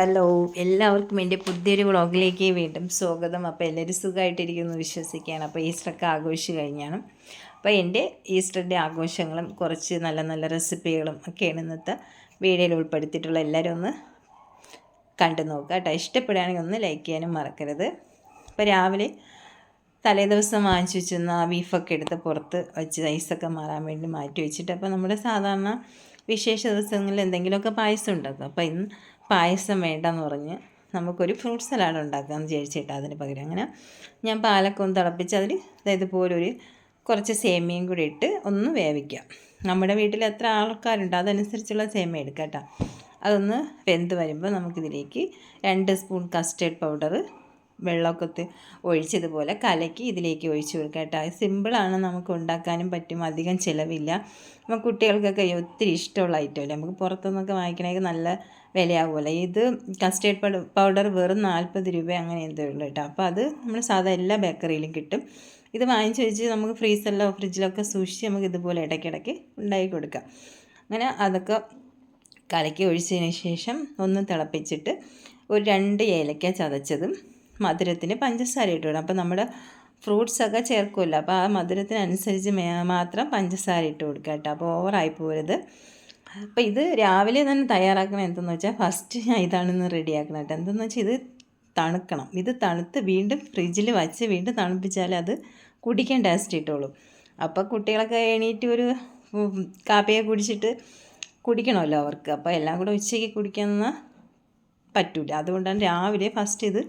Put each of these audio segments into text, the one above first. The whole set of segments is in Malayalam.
ഹലോ. എല്ലാവർക്കും എന്റെ പുതിയൊരു വ്ളോഗിലേക്ക് വീണ്ടും സ്വാഗതം. അപ്പോൾ എല്ലാവരും സുഖമായിട്ടിരിക്കുന്നു വിശ്വസിക്കുകയാണ്. അപ്പോൾ ഈസ്റ്ററൊക്കെ ആഘോഷിച്ച് കഴിഞ്ഞാണ്. അപ്പോൾ എന്റെ ഈസ്റ്ററിന്റെ ആഘോഷങ്ങളും കുറച്ച് നല്ല നല്ല റെസിപ്പികളും ഒക്കെയാണ് ഇന്നത്തെ വീഡിയോയിൽ ഉൾപ്പെടുത്തിയിട്ടുള്ള. എല്ലാവരും ഒന്ന് കണ്ടു നോക്കുക കേട്ടോ. ഇഷ്ടപ്പെടുകയാണെങ്കിൽ ഒന്ന് ലൈക്ക് ചെയ്യാനും മറക്കരുത്. അപ്പോൾ രാവിലെ തലേ ദിവസം വാങ്ങിച്ചു വെച്ചിരുന്ന ആ ബീഫൊക്കെ എടുത്ത് പുറത്ത് വെച്ച് ഐസൊക്കെ മാറാൻ വേണ്ടി മാറ്റി വെച്ചിട്ട്. അപ്പോൾ നമ്മുടെ സാധാരണ വിശേഷ ദിവസങ്ങളിൽ എന്തെങ്കിലുമൊക്കെ പായസം ഉണ്ടാക്കും. അപ്പോൾ ഇന്ന് പായസം വേണ്ടെന്ന് പറഞ്ഞ് നമുക്കൊരു ഫ്രൂട്ട് സലാഡ് ഉണ്ടാക്കാമെന്ന് വിചാരിച്ചിട്ട് അതിന് പകരം. അങ്ങനെ ഞാൻ പാലൊക്കെ ഒന്ന് തിളപ്പിച്ച് അതിൽ അതായത് പോലൊരു കുറച്ച് സേമിയയും കൂടി ഇട്ട് ഒന്ന് വേവിക്കാം. നമ്മുടെ വീട്ടിൽ എത്ര ആൾക്കാരുണ്ട് അതനുസരിച്ചുള്ള സേമിയ എടുക്കാം കേട്ടോ. അതൊന്ന് വെന്ത് വരുമ്പോൾ നമുക്കിതിലേക്ക് രണ്ട് സ്പൂൺ കസ്റ്റേർഡ് പൗഡർ വെള്ളമൊക്കെ ഒഴിച്ചതുപോലെ കലക്കി ഇതിലേക്ക് ഒഴിച്ചു കൊടുക്കുക കേട്ടോ. സിമ്പിളാണ് നമുക്ക് ഉണ്ടാക്കാനും പറ്റും. അധികം ചിലവില്ല. നമുക്ക് കുട്ടികൾക്കൊക്കെ ഒത്തിരി ഇഷ്ടമുള്ള ഐറ്റമല്ലേ നമുക്ക് പുറത്തുനിന്നൊക്കെ വാങ്ങിക്കണമെങ്കിൽ നല്ല വിലയാവുമല്ലോ. ഇത് കസ്റ്റേർഡ് പൗഡർ വെറും നാൽപ്പത് രൂപ അങ്ങനെ എന്തേ ഉള്ളൂ കേട്ടോ. അപ്പോൾ അത് നമ്മൾ സാധാ എല്ലാ ബേക്കറിയിലും കിട്ടും. ഇത് വാങ്ങിച്ച് വെച്ച് നമുക്ക് ഫ്രീസറിലോ ഫ്രിഡ്ജിലൊക്കെ സൂക്ഷിച്ച് നമുക്ക് ഇതുപോലെ ഇടയ്ക്കിടയ്ക്ക് ഉണ്ടാക്കി കൊടുക്കാം. അങ്ങനെ അതൊക്കെ കലക്കി ഒഴിച്ചതിന് ശേഷം ഒന്ന് തിളപ്പിച്ചിട്ട് ഒരു രണ്ട് ഏലക്ക ചതച്ചതും മധുരത്തിന് പഞ്ചസാര ഇട്ട് വിടാം അപ്പോൾ നമ്മുടെ ഫ്രൂട്ട്സൊക്കെ ചേർക്കുമല്ലോ. അപ്പോൾ ആ മധുരത്തിനനുസരിച്ച് മാത്രം പഞ്ചസാര ഇട്ട് കൊടുക്കുക കേട്ടോ. അപ്പോൾ ഓവറായി പോരുത്. അപ്പോൾ ഇത് രാവിലെ തന്നെ തയ്യാറാക്കണം എന്തെന്ന് വെച്ചാൽ ഫസ്റ്റ് ഞാൻ ഇതാണെന്ന് റെഡിയാക്കണം കേട്ടോ. എന്തെന്ന് വെച്ചാൽ ഇത് തണുക്കണം. ഇത് തണുത്ത് വീണ്ടും ഫ്രിഡ്ജിൽ വച്ച് വീണ്ടും തണുപ്പിച്ചാൽ അത് കുടിക്കാൻ ടേസ്റ്റ് കിട്ടുള്ളൂ. അപ്പോൾ കുട്ടികളൊക്കെ എണീറ്റ് ഒരു കാപ്പിയൊക്കെ കുടിച്ചിട്ട് കുടിക്കണമല്ലോ അവർക്ക്. അപ്പോൾ എല്ലാം കൂടെ ഉച്ചയ്ക്ക് കുടിക്കുന്ന പറ്റില്ല അതുകൊണ്ടാണ് രാവിലെ ഫസ്റ്റ് ഇത്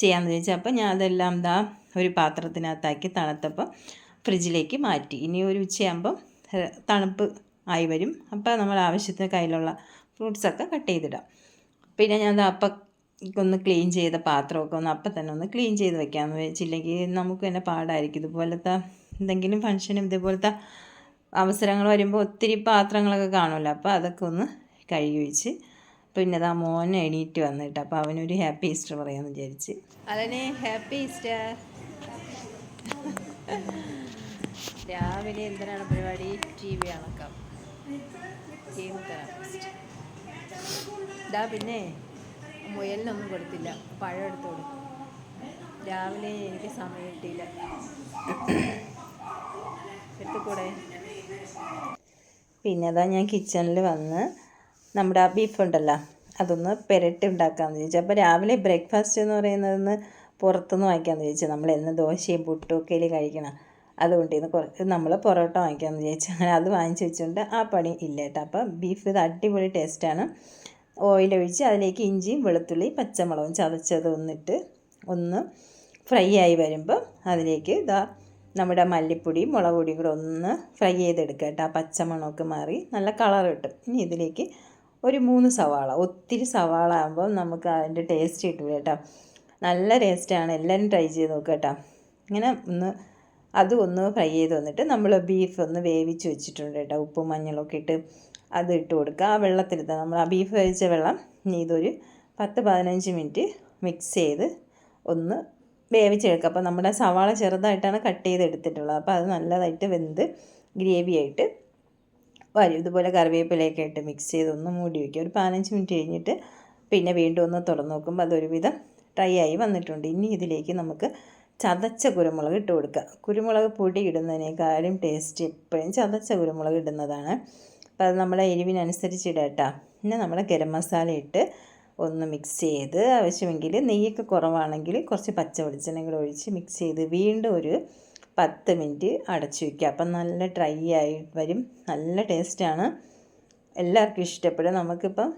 ചെയ്യാമെന്ന് ചോദിച്ചാൽ അപ്പോൾ ഞാൻ അതെല്ലാം ദാ ഒരു പാത്രത്തിനകത്താക്കി തണുത്തപ്പോൾ ഫ്രിഡ്ജിലേക്ക് മാറ്റി. ഇനി ഒരു ഉച്ചയാകുമ്പം തണുപ്പ് ആയി വരും. അപ്പോൾ നമ്മൾ ആവശ്യത്തിന് കയ്യിലുള്ള ഫ്രൂട്ട്സൊക്കെ കട്ട് ചെയ്തിടാം. പിന്നെ ഞാൻ അപ്പം ഒന്ന് ക്ലീൻ ചെയ്ത പാത്രമൊക്കെ ഒന്ന് അപ്പം തന്നെ ഒന്ന് ക്ലീൻ ചെയ്ത് വെക്കാമെന്ന് വെച്ചില്ലെങ്കിൽ നമുക്ക് തന്നെ പാടായിരിക്കും. ഇതുപോലത്തെ എന്തെങ്കിലും ഫങ്ഷനും ഇതുപോലത്തെ അവസരങ്ങൾ വരുമ്പോൾ ഒത്തിരി പാത്രങ്ങളൊക്കെ കാണുമല്ലോ. അപ്പോൾ അതൊക്കെ ഒന്ന് കഴുകി വെച്ച് പിന്നെ ആ മോൻ എണീറ്റ് വന്നിട്ട് അപ്പോൾ അവനൊരു ഹാപ്പി ഈസ്റ്റർ പറയാമെന്ന് വിചാരിച്ച്. അലനെ ഹാപ്പി ഈസ്റ്റർ. രാവിലെ എന്തിനാണ് പരിപാടി? ടി വി അണക്കാം. ഇതാ പിന്നെ മുയലിനൊന്നും കൊടുത്തില്ല. പഴം എടുത്തോളൂ കൊടുക്കും. രാവിലെ എനിക്ക് സമയം കിട്ടിയില്ല. എടുത്തുകൂടെ? പിന്നെ അതാ ഞാൻ കിച്ചണിൽ വന്ന് നമ്മുടെ ആ ബീഫ് ഉണ്ടല്ലോ അതൊന്ന് പെരട്ടി ഉണ്ടാക്കാമെന്ന് ചോദിച്ചു. അപ്പോൾ രാവിലെ ബ്രേക്ക്ഫാസ്റ്റ് എന്ന് പറയുന്നതെന്ന് പുറത്തുനിന്ന് വാങ്ങിക്കാമെന്ന് ചോദിച്ചു. നമ്മൾ എന്ന് ദോശയും പുട്ടും ഒക്കെ കഴിക്കണം? അതുകൊണ്ട് ഇന്ന് കുറച്ച് നമ്മൾ പൊറോട്ട വാങ്ങിക്കാമെന്ന് ചോദിച്ചു. അങ്ങനെ അത് വാങ്ങിച്ച് വെച്ചുകൊണ്ട് ആ പണി ഇല്ല കേട്ടോ. അപ്പോൾ ബീഫ് ഇത് അടിപൊളി ടേസ്റ്റാണ് ഓയിലൊഴിച്ച് അതിലേക്ക് ഇഞ്ചിയും വെളുത്തുള്ളി പച്ചമുളകും ചതച്ചത് ഒന്നിട്ട് ഒന്ന് ഫ്രൈ ആയി വരുമ്പോൾ അതിലേക്ക് ഇതാ നമ്മുടെ മല്ലിപ്പൊടിയും മുളക് പൊടിയും കൂടെ ഒന്ന് ഫ്രൈ ചെയ്തെടുക്കുക കേട്ടോ. ആ പച്ചമണമൊക്കെ മാറി നല്ല കളർ കിട്ടും. ഇനി ഇതിലേക്ക് ഒരു മൂന്ന് സവാള ഒത്തിരി സവാള ആകുമ്പോൾ നമുക്ക് അതിന്റെ ടേസ്റ്റ് കിട്ടും കേട്ടോ. നല്ല ടേസ്റ്റാണ് എല്ലാവരും ട്രൈ ചെയ്ത് നോക്കുക കേട്ടോ. ഇങ്ങനെ ഒന്ന് അത് ഒന്ന് ഫ്രൈ ചെയ്ത് വന്നിട്ട് നമ്മൾ ബീഫ് ഒന്ന് വേവിച്ച് വെച്ചിട്ടുണ്ട് കേട്ടോ. ഉപ്പും മഞ്ഞളൊക്കെ ഇട്ട് അത് ഇട്ട് കൊടുക്കുക. ആ വെള്ളത്തിലിട്ട് നമ്മൾ ആ ബീഫ് വേവിച്ച വെള്ളം ഇതൊരു പത്ത് പതിനഞ്ച് മിനിറ്റ് മിക്സ് ചെയ്ത് ഒന്ന് വേവിച്ചെടുക്കുക. അപ്പോൾ നമ്മുടെ സവാള ചെറുതായിട്ടാണ് കട്ട് ചെയ്ത് എടുത്തിട്ടുള്ളത് അപ്പോൾ അത് നല്ലതായിട്ട് വെന്ത് ഗ്രേവി ആയിട്ട് വരും ഇതുപോലെ കറിവേപ്പിലയൊക്കെ ഇട്ട് മിക്സ് ചെയ്ത് ഒന്ന് മൂടി വയ്ക്കുക ഒരു പതിനഞ്ച് മിനിറ്റ് കഴിഞ്ഞിട്ട് പിന്നെ വീണ്ടും ഒന്ന് തുറന്ന് നോക്കുമ്പോൾ അതൊരുവിധം ഡ്രൈ ആയി വന്നിട്ടുണ്ട്. ഇനി ഇതിലേക്ക് നമുക്ക് ചതച്ച കുരുമുളക് ഇട്ട് കൊടുക്കുക. കുരുമുളക് പൊടി ഇടുന്നതിനേക്കാളും ടേസ്റ്റ് എപ്പോഴും ചതച്ച കുരുമുളക് ഇടുന്നതാണ്. അപ്പോൾ അത് നമ്മുടെ എരിവിനനുസരിച്ച് ഇടാം കേട്ടോ. പിന്നെ നമ്മുടെ ഗരം മസാല ഇട്ട് ഒന്ന് മിക്സ് ചെയ്ത് ആവശ്യമെങ്കിൽ നെയ്യൊക്കെ കുറവാണെങ്കിൽ കുറച്ച് പച്ച വെളിച്ചെണ്ണ കൂടെ ഒഴിച്ച് മിക്സ് ചെയ്ത് വീണ്ടും ഒരു പത്ത് മിനിറ്റ് അടച്ചു വയ്ക്കുക. അപ്പം നല്ല ഡ്രൈ ആയി വരും. നല്ല ടേസ്റ്റാണ്. എല്ലാവർക്കും ഇഷ്ടപ്പെടും. നമുക്കിപ്പം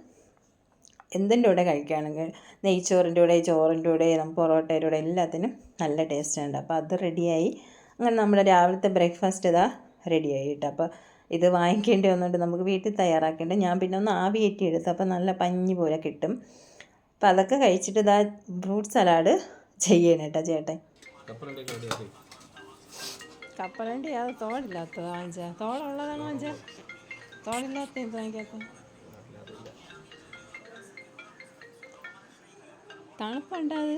എന്തിന്റെ കൂടെ കഴിക്കുകയാണെങ്കിൽ നെയ്ച്ചോറിന്റെ കൂടെ ചോറിന്റെ കൂടെ നമുക്ക് പൊറോട്ടയുടെ കൂടെ എല്ലാത്തിനും നല്ല ടേസ്റ്റാണ്. അപ്പോൾ അത് റെഡിയായി. അങ്ങനെ നമ്മുടെ രാവിലത്തെ ബ്രേക്ക്ഫാസ്റ്റ് ഇതാ റെഡിയായി കേട്ടോ. അപ്പോൾ ഇത് വാങ്ങിക്കേണ്ടി വന്നുകൊണ്ട് നമുക്ക് വീട്ടിൽ തയ്യാറാക്കേണ്ട. ഞാൻ പിന്നെ ഒന്ന് ആവി കയറ്റി എടുത്തു. അപ്പോൾ നല്ല പഞ്ഞി പോലെ കിട്ടും. അപ്പോൾ അതൊക്കെ കഴിച്ചിട്ട് ഇതാ ഫ്രൂട്ട് സലാഡ് ചെയ്യണം കേട്ടോ ചേട്ടൻ. കപ്പലണ്ടി അത് തോടില്ലാത്തത് വാങ്ങിച്ചാൽ തോടുള്ളതാണ് വാങ്ങിച്ചാൽ തോടില്ലാത്ത എന്ത് വാങ്ങിക്കാത്ത? തണുപ്പുണ്ടത്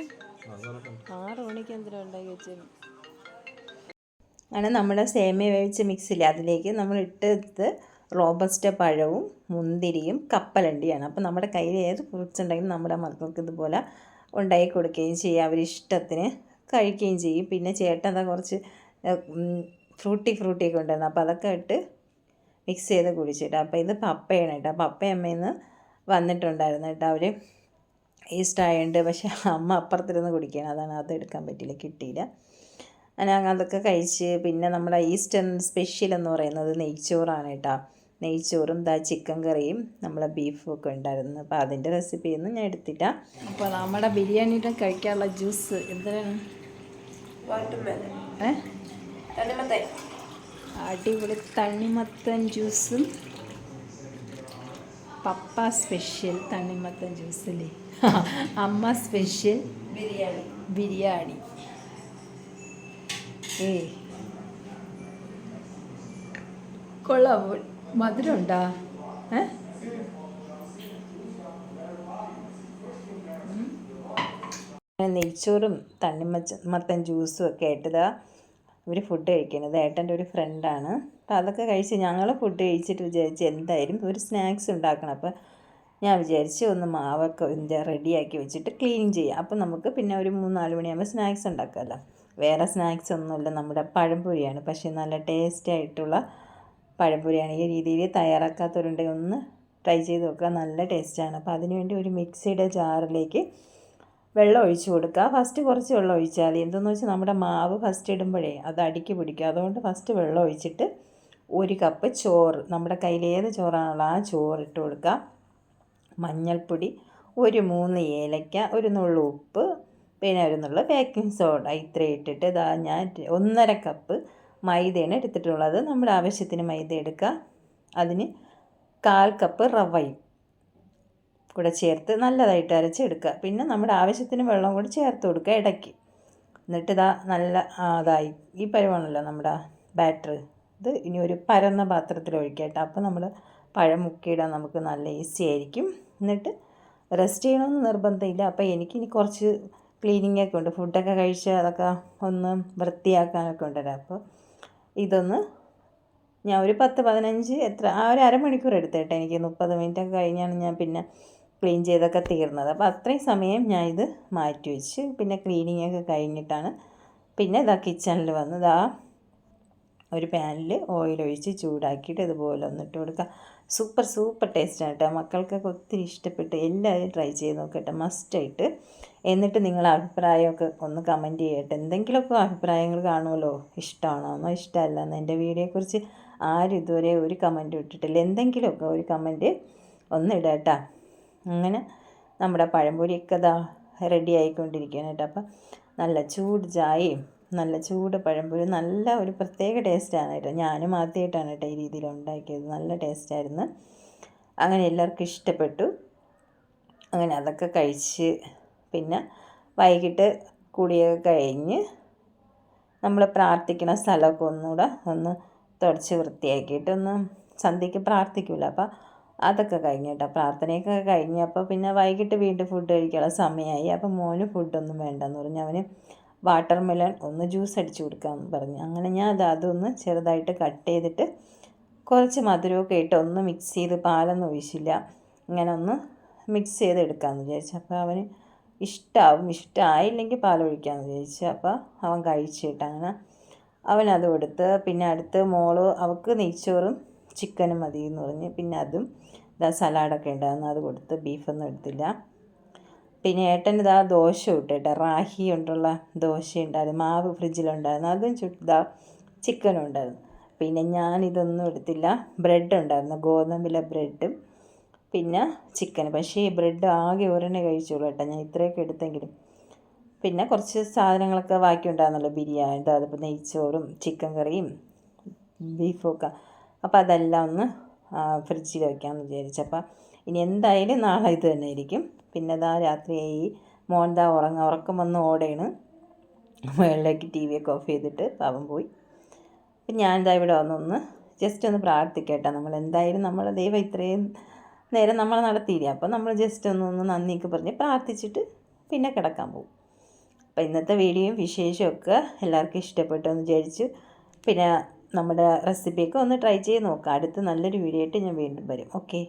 ആറ് മണിക്ക് എന്തിനാ ഉണ്ടാക്കി വെച്ചത്? അങ്ങനെ നമ്മുടെ സേമിയ വേവിച്ച മിക്സിൽ അതിലേക്ക് നമ്മൾ ഇട്ടെടുത്ത് റോബസ്റ്റ പഴവും മുന്തിരിയും കപ്പലണ്ടിയാണ്. അപ്പോൾ നമ്മുടെ കയ്യിൽ ഏത് ഫ്രൂട്ട്സ് ഉണ്ടെങ്കിലും നമ്മുടെ മക്കൾക്ക് ഇതുപോലെ ഉണ്ടാക്കി കൊടുക്കുകയും ചെയ്യുക അവരിഷ്ടത്തിന് കഴിക്കുകയും ചെയ്യും. പിന്നെ ചേട്ടൻ എന്താ കുറച്ച് ഫ്രൂട്ടി ഫ്രൂട്ടി ഒക്കെ ഉണ്ടായിരുന്നു അപ്പോൾ അതൊക്കെ ഇട്ട് മിക്സ് ചെയ്ത് കുടിച്ചിട്ട്. അപ്പോൾ ഇത് പപ്പയാണ് കേട്ടോ. പപ്പ വന്നിട്ടുണ്ടായിരുന്നു കേട്ടോ. അവർ ഈസ്റ്റ് ആയതുകൊണ്ട് പക്ഷേ അമ്മ അപ്പുറത്തിരുന്ന് കുടിക്കുകയാണ് അതാണ് അത് എടുക്കാൻ പറ്റിയില്ല. കിട്ടിയില്ല. അങ്ങനെ അതൊക്കെ കഴിച്ച് പിന്നെ നമ്മുടെ ഈസ്റ്റേൺ സ്പെഷ്യൽ എന്ന് പറയുന്നത് നെയ്ച്ചോറാണ് കേട്ടോ. നെയ്ച്ചോറും ദാ ചിക്കൻ കറിയും നമ്മളെ ബീഫും ഒക്കെ ഉണ്ടായിരുന്നു. അപ്പോൾ അതിന്റെ റെസിപ്പി ഒന്നും ഞാൻ എടുത്തില്ല. അപ്പോൾ നമ്മുടെ ബിരിയാണിയുടെ കഴിക്കാനുള്ള ജ്യൂസ് എന്തിനാണ്? എന്താണ് ഏ അടിപൊളി തണ്ണിമത്തൻ ജ്യൂസും പപ്പ സ്പെഷ്യൽ തണ്ണിമത്തൻ ജ്യൂസില്ലേ? അമ്മ സ്പെഷ്യൽ ബിരിയാണി. ബിരിയാണി. ഏ. കൊള്ളാം. മധുരം ഉണ്ടാ ഏ? നെയ്ച്ചോറും തണ്ണിമച്ച മത്തൻ ജ്യൂസും ഒക്കെ ആയിട്ടിതാ ഇവർ ഫുഡ് കഴിക്കുന്നത്. ഏട്ടന്റെ ഒരു ഫ്രണ്ടാണ് അപ്പോൾ അതൊക്കെ കഴിച്ച് ഞങ്ങൾ ഫുഡ് കഴിച്ചിട്ട് വിചാരിച്ച് എന്തായാലും ഒരു സ്നാക്സ് ഉണ്ടാക്കണം. അപ്പോൾ ഞാൻ വിചാരിച്ച് ഒന്ന് മാവൊക്കെ ഇതിന്റെ റെഡിയാക്കി വെച്ചിട്ട് ക്ലീൻ ചെയ്യാം. അപ്പോൾ നമുക്ക് പിന്നെ ഒരു മൂന്ന് നാല് മണിയാകുമ്പോൾ സ്നാക്സ് ഉണ്ടാക്കാമല്ലോ. വേറെ സ്നാക്സ് ഒന്നുമില്ല. നമ്മുടെ പഴംപൊരിയാണ്. പക്ഷേ നല്ല ടേസ്റ്റ് ആയിട്ടുള്ള പഴംപൊരിയാണ്. ഈ രീതിയിൽ തയ്യാറാക്കാത്തവരുണ്ടെങ്കിൽ ഒന്ന് ട്രൈ ചെയ്ത് നോക്കുക. നല്ല ടേസ്റ്റാണ് അപ്പോൾ അതിനുവേണ്ടി ഒരു മിക്സിയുടെ ജാറിലേക്ക് വെള്ളം ഒഴിച്ച് കൊടുക്കുക. ഫസ്റ്റ് കുറച്ച് വെള്ളം ഒഴിച്ചാൽ മതി. എന്തെന്ന് വെച്ചാൽ നമ്മുടെ മാവ് ഫസ്റ്റ് ഇടുമ്പോഴേ അത് അടിക്ക് പിടിക്കുക. അതുകൊണ്ട് ഫസ്റ്റ് വെള്ളം ഒഴിച്ചിട്ട് ഒരു കപ്പ് ചോറ് നമ്മുടെ കയ്യിൽ ഏത് ചോറാണുള്ള ആ ചോറ് ഇട്ട് കൊടുക്കുക. മഞ്ഞൾപ്പൊടി ഒരു മൂന്ന് ഏലക്ക ഒരു നുള്ളു ഉപ്പ് പിന്നെ ഒരു നുള്ള ബേക്കിംഗ് സോഡ ഇത്രയും ഇട്ടിട്ട് ഇതാ ഞാൻ ഒന്നര കപ്പ് മൈദയാണ് എടുത്തിട്ടുള്ളത്. നമ്മുടെ ആവശ്യത്തിന് മൈദ എടുക്കുക. അതിന് കാൽ കപ്പ് റവയും കൂടെ ചേർത്ത് നല്ലതായിട്ട് അരച്ചെടുക്കുക. പിന്നെ നമ്മുടെ ആവശ്യത്തിന് വെള്ളം കൂടി ചേർത്ത് കൊടുക്കുക ഇടയ്ക്ക്. എന്നിട്ട് ഇതാ നല്ല അതായി. ഈ പരുവാണല്ലോ നമ്മുടെ ബാറ്റർ ഇത് ഇനി ഒരു പരന്ന പാത്രത്തിൽ ഒഴിക്കട്ടെ അപ്പോൾ നമ്മൾ പഴം മുക്കിയിടാൻ നമുക്ക് നല്ല ഈസി ആയിരിക്കും. എന്നിട്ട് റെസ്റ്റ് ചെയ്യണമെന്ന് നിർബന്ധമില്ല. അപ്പോൾ എനിക്കിനി കുറച്ച് ക്ലീനിങ് ഒക്കെ ഉണ്ട്. ഫുഡൊക്കെ കഴിച്ച് അതൊക്കെ ഒന്ന് വൃത്തിയാക്കാനൊക്കെ ഉണ്ടല്ലോ അപ്പോൾ ഇതൊന്ന് ഞാൻ ഒരു പത്ത് പതിനഞ്ച് എത്ര ആ ഒരു അരമണിക്കൂർ എടുത്തേട്ടെ എനിക്ക് മുപ്പത് മിനിറ്റ് ഒക്കെ കഴിഞ്ഞാണ് ഞാൻ പിന്നെ ക്ലീൻ ചെയ്തൊക്കെ തീർന്നത്. അപ്പോൾ അത്രയും സമയം ഞാൻ ഇത് മാറ്റി വെച്ച് പിന്നെ ക്ലീനിങ് ഒക്കെ കഴിഞ്ഞിട്ടാണ് പിന്നെ ഇതാ കിച്ചണിൽ വന്ന് ഇതാ ഒരു പാനിൽ ഓയിൽ ഒഴിച്ച് ചൂടാക്കിയിട്ട് ഇതുപോലെ ഒന്നിട്ട് കൊടുക്കുക സൂപ്പർ സൂപ്പർ ടേസ്റ്റാണ് കേട്ടോ. മക്കൾക്കൊക്കെ ഒത്തിരി ഇഷ്ടപ്പെട്ട് എല്ലാവരും ട്രൈ ചെയ്ത് നോക്കട്ടെ. മസ്റ്റായിട്ട് എന്നിട്ട് നിങ്ങളുടെ അഭിപ്രായമൊക്കെ ഒന്ന് കമന്റ് ചെയ്യട്ടെ. എന്തെങ്കിലുമൊക്കെ അഭിപ്രായങ്ങൾ കാണുമല്ലോ. ഇഷ്ടമാണോ എന്നോ ഇഷ്ടമല്ല എന്നോ എന്റെ വീഡിയോയെക്കുറിച്ച് ആരും ഇതുവരെ ഒരു കമന്റ് ഇട്ടിട്ടില്ല. എന്തെങ്കിലുമൊക്കെ ഒരു കമന്റ് ഒന്ന് ഇടാട്ടാ. അങ്ങനെ നമ്മുടെ പഴംപൊരിയൊക്കെ ഇതാ റെഡി ആയിക്കൊണ്ടിരിക്കുകയാണ് കേട്ടോ. അപ്പം നല്ല ചൂട് ചായയും നല്ല ചൂട് പഴംപൊരി നല്ല ഒരു പ്രത്യേക ടേസ്റ്റാണ് കേട്ടോ. ഞാനും ആദ്യമായിട്ടാണ് കേട്ടോ ഈ രീതിയിൽ ഉണ്ടാക്കിയത്. നല്ല ടേസ്റ്റായിരുന്നു അങ്ങനെ എല്ലാവർക്കും ഇഷ്ടപ്പെട്ടു. അങ്ങനെ അതൊക്കെ കഴിച്ച് പിന്നെ വൈകിട്ട് കൂടിയൊക്കെ കഴിഞ്ഞ് നമ്മൾ പ്രാർത്ഥിക്കുന്ന സ്ഥലമൊക്കെ ഒന്നുകൂടെ ഒന്ന് തുടച്ച് വൃത്തിയാക്കിയിട്ട് ഒന്ന് സന്ധ്യയ്ക്ക് പ്രാർത്ഥിക്കില്ല അപ്പോൾ അതൊക്കെ കഴിഞ്ഞു കേട്ടോ പ്രാർത്ഥനയൊക്കെ കഴിഞ്ഞപ്പോൾ പിന്നെ വൈകിട്ട് വീണ്ടും ഫുഡ് കഴിക്കാനുള്ള സമയമായി അപ്പോൾ മോന് ഫുഡൊന്നും വേണ്ടെന്ന് പറഞ്ഞു അവന് വാട്ടർ മെലൺ ഒന്ന് ജ്യൂസ് അടിച്ചു കൊടുക്കാമെന്ന് പറഞ്ഞു. അങ്ങനെ ഞാൻ അത് അതൊന്ന് ചെറുതായിട്ട് കട്ട് ചെയ്തിട്ട് കുറച്ച് മധുരമൊക്കെ ഇട്ട് ഒന്ന് മിക്സ് ചെയ്ത് പാലൊന്നും ഒഴിച്ചില്ല. ഇങ്ങനെ ഒന്ന് മിക്സ് ചെയ്ത് എടുക്കാമെന്ന് വിചാരിച്ചു. അപ്പോൾ അവന് ഇഷ്ടമാവും ഇഷ്ടമായില്ലെങ്കിൽ പാലൊഴിക്കാമെന്ന് വിചാരിച്ചു. അപ്പോൾ അവൻ കഴിച്ചിട്ട് അങ്ങനെ അവനത് കൊടുത്ത്. പിന്നെ അടുത്ത് മോൾ അവൾക്ക് നെയ്ച്ചോറും ചിക്കനും മതി എന്ന് പറഞ്ഞ്. പിന്നെ അതും സലാഡൊക്കെ ഉണ്ടായിരുന്നു. അത് കൊടുത്ത് ബീഫൊന്നും എടുത്തില്ല. പിന്നെ ഏട്ടൻ ഇതാ ദോശ ഇട്ടേട്ടാ റാഹി കൊണ്ടുള്ള ദോശ ഉണ്ടായിരുന്നു. മാവ് ഫ്രിഡ്ജിലുണ്ടായിരുന്നു. അതും ചുട്ടാ ചിക്കനും ഉണ്ടായിരുന്നു. പിന്നെ ഞാനിതൊന്നും എടുത്തില്ല. ബ്രെഡ് ഉണ്ടായിരുന്നു. ഗോതമ്പിലെ ബ്രെഡും പിന്നെ ചിക്കൻ പക്ഷേ ഈ ബ്രെഡ് ആകെ ഒരെണ്ണേ കഴിച്ചോളൂ കേട്ടോ. ഞാൻ ഇത്രയൊക്കെ എടുത്തെങ്കിലും. പിന്നെ കുറച്ച് സാധനങ്ങളൊക്കെ ബാക്കി ഉണ്ടായിരുന്നല്ലോ. ബിരിയാണി അതിപ്പോൾ നെയ്ച്ചോറും ചിക്കൻ കറിയും ബീഫും ഒക്കെ. അപ്പോൾ അതെല്ലാം ഒന്ന് ഫ്രിഡ്ജിൽ വയ്ക്കാമെന്ന് വിചാരിച്ചു. അപ്പം ഇനി എന്തായാലും നാളെ ഇത് തന്നെ ആയിരിക്കും. പിന്നെ ഇതാ രാത്രി മോൻ ദാ ഉറങ്ങ. ഉറക്കം വന്ന് ഓടയാണ്. മുകളിലേക്ക് ടി വിയൊക്കെ ഓഫ് ചെയ്തിട്ട് പാവം പോയി. അപ്പം ഞാൻ എന്താ ഇവിടെ വന്നൊന്ന് ജസ്റ്റ് ഒന്ന് പ്രാർത്ഥിക്കട്ടെ. നമ്മൾ എന്തായാലും നമ്മൾ ദൈവം ഇത്രയും നേരം നമ്മൾ നടത്തിയില്ല? അപ്പോൾ നമ്മൾ ജസ്റ്റ് ഒന്ന് ഒന്ന് നന്ദിയൊക്കെ പറഞ്ഞ് പ്രാർത്ഥിച്ചിട്ട് പിന്നെ കിടക്കാൻ പോകും. അപ്പോൾ ഇന്നത്തെ വീഡിയോയും വിശേഷമൊക്കെ എല്ലാവർക്കും ഇഷ്ടപ്പെട്ടു എന്ന് വിചാരിച്ചു പിന്നെ നമ്മുടെ റെസിപ്പിയൊക്കെ ഒന്ന് ട്രൈ ചെയ്ത് നോക്കാം. അടുത്ത നല്ലൊരു വീഡിയോ ആയിട്ട് ഞാൻ വീണ്ടും വരും. ഓക്കെ